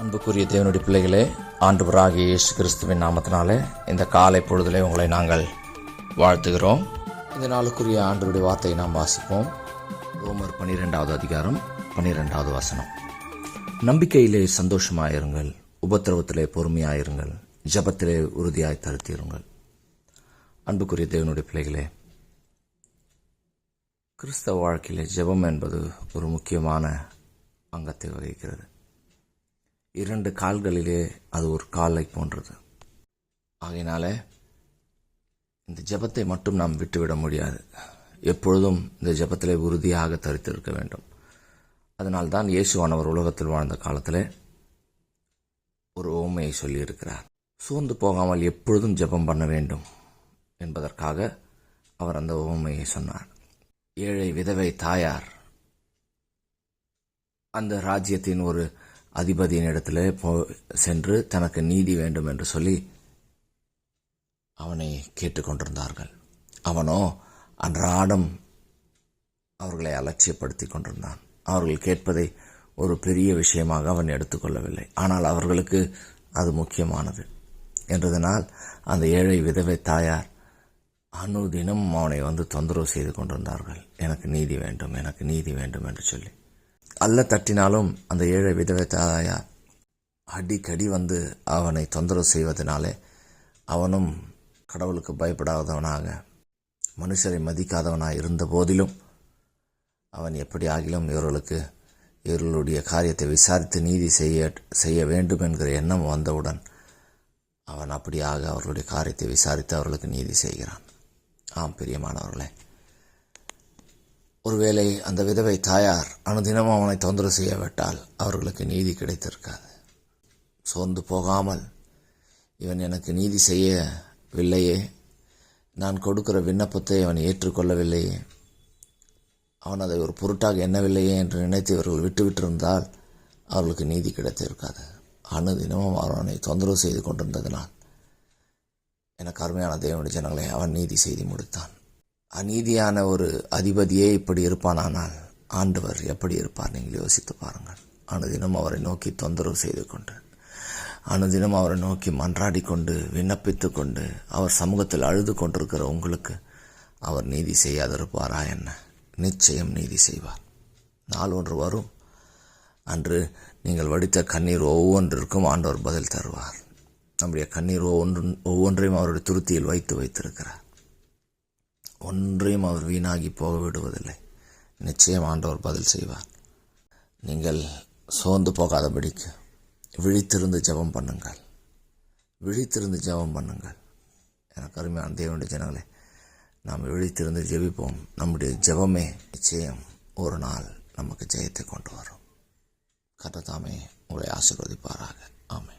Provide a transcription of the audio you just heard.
அன்புக்குரிய தேவனுடைய பிள்ளைகளே ஆண்டவராக இயேசு கிறிஸ்துவின் நாமத்தினாலே இந்த காலை பொழுதிலே உங்களை நாங்கள் வாழ்த்துகிறோம். இந்த நாளுக்குரிய ஆண்டவருடைய வார்த்தையை நாம் வாசிப்போம். ரோமர் பன்னிரெண்டாவது அதிகாரம் பன்னிரெண்டாவது வசனம். நம்பிக்கையிலே சந்தோஷமாயிருங்கள் உபத்திரவத்திலே பொறுமையாயிருங்கள் ஜபத்திலே உறுதியாய் தருத்திருங்கள் அன்புக்குரிய தேவனுடைய பிள்ளைகளே கிறிஸ்தவ வாழ்க்கையிலே ஜெபம் என்பது ஒரு முக்கியமான அங்கத்தை வகிக்கிறது. இரண்டு கால்களிலே அது ஒரு காலை போன்றது. ஆகையினால இந்த ஜெபத்தை மட்டும் நாம் விட்டுவிட முடியாது. எப்பொழுதும் இந்த ஜபத்திலே உறுதியாக தரித்திருக்க வேண்டும். அதனால்தான் இயேசுவானவர் உலகத்தில் வாழ்ந்த காலத்தில் ஒரு ஓமையை சொல்லியிருக்கிறார். சோர்ந்து போகாமல் எப்பொழுதும் ஜெபம் பண்ண வேண்டும் என்பதற்காக அவர் அந்த ஓமையை சொன்னார். ஏழை விதவை தாயார் அந்த ராஜ்யத்தின் ஒரு அதிபதியின் இடத்துல போ சென்று தனக்கு நீதி வேண்டும் என்று சொல்லி அவனை கேட்டுக்கொண்டிருந்தார்கள். அவனோ அன்றாடம் அவர்களை அலட்சியப்படுத்தி கொண்டிருந்தான். அவர்கள் கேட்பதை ஒரு பெரிய விஷயமாக அவன் எடுத்துக்கொள்ளவில்லை. ஆனால் அவர்களுக்கு அது முக்கியமானது என்றதனால் அந்த ஏழை விதவை தாயார் அனுதினம் அவனை வந்து தொந்தரவு செய்து கொண்டிருந்தார்கள். எனக்கு நீதி வேண்டும் எனக்கு நீதி வேண்டும் என்று சொல்லி. அல்ல தட்டினாலும் அந்த ஏழை விதவை தாயார் அடிக்கடி வந்து அவனை தொந்தரவு செய்வதனாலே அவனும் கடவுளுக்கு பயப்படாதவனாக மனுஷரை மதிக்காதவனாக இருந்த போதிலும் அவன் எப்படி ஆகிலும் இவர்களுக்கு இவர்களுடைய காரியத்தை விசாரித்து நீதி செய்ய செய்ய வேண்டும் என்கிற எண்ணம் வந்தவுடன் அவன் அப்படியாக அவர்களுடைய காரியத்தை விசாரித்து அவர்களுக்கு நீதி செய்கிறான். ஆம் பிரியமானவர்களே. ஒருவேளை அந்த விதவை தாயார் அனுதினமும் அவனை தொந்தரவு செய்யவிட்டால் அவர்களுக்கு நீதி கிடைத்திருக்காது. சோர்ந்து போகாமல் இவன் எனக்கு நீதி செய்யவில்லையே. நான் கொடுக்கிற விண்ணப்பத்தை அவன் ஏற்றுக்கொள்ளவில்லையே. அவன் அதை ஒரு பொருட்டாக எண்ணவில்லையே என்று நினைத்து இவர்கள் விட்டுவிட்டிருந்தால் அவர்களுக்கு நீதி கிடைத்திருக்காது. அனுதினமும் அவனை தொந்தரவு செய்து கொண்டிருந்ததினால் எனக்கு அருமையான தேவனுடைய ஜனங்களை அவன் நீதி செய்து முடித்தான். அநீதியான ஒரு அதிபதியே இப்படி இருப்பானானால் ஆண்டவர் எப்படி இருப்பார்? நீங்கள் யோசித்து பாருங்கள். அனுதினம் அவரை நோக்கி தொந்தரவு செய்து கொண்டு அனுதினம் அவரை நோக்கி மன்றாடி கொண்டு விண்ணப்பித்து கொண்டு அவர் சமூகத்தில் அழுது கொண்டிருக்கிற உங்களுக்கு அவர் நீதி செய்யாதிருப்பாரா என்ன? நிச்சயம் நீதி செய்வார். நாள் ஒன்று வரும். அன்று நீங்கள் வடித்த கண்ணீர் ஒவ்வொன்றிற்கும் ஆண்டவர் பதில் தருவார். நம்முடைய கண்ணீர் ஒவ்வொன்று ஒவ்வொன்றையும் அவருடைய துருத்தியில் வைத்து வைத்திருக்கிறார். ஒன்றையும் அவர் வீணாகி போக விடுவதில்லை நிச்சயம் ஆண்டவர் பதில் செய்வார். நீங்கள் சோர்ந்து போகாதபடிக்கு விழித்திருந்து ஜெபம் பண்ணுங்கள். விழித்திருந்து ஜெபம் பண்ணுங்கள். எனக்கு அருமையான தேவனுடைய ஜனங்களே நாம் விழித்திருந்து ஜெபிப்போம். நம்முடைய ஜெபமே நிச்சயம் ஒரு நாள் நமக்கு ஜெயத்தை கொண்டு வரும். கர்த்ததாமே உங்களை ஆசீர்வதிப்பாராக. ஆமை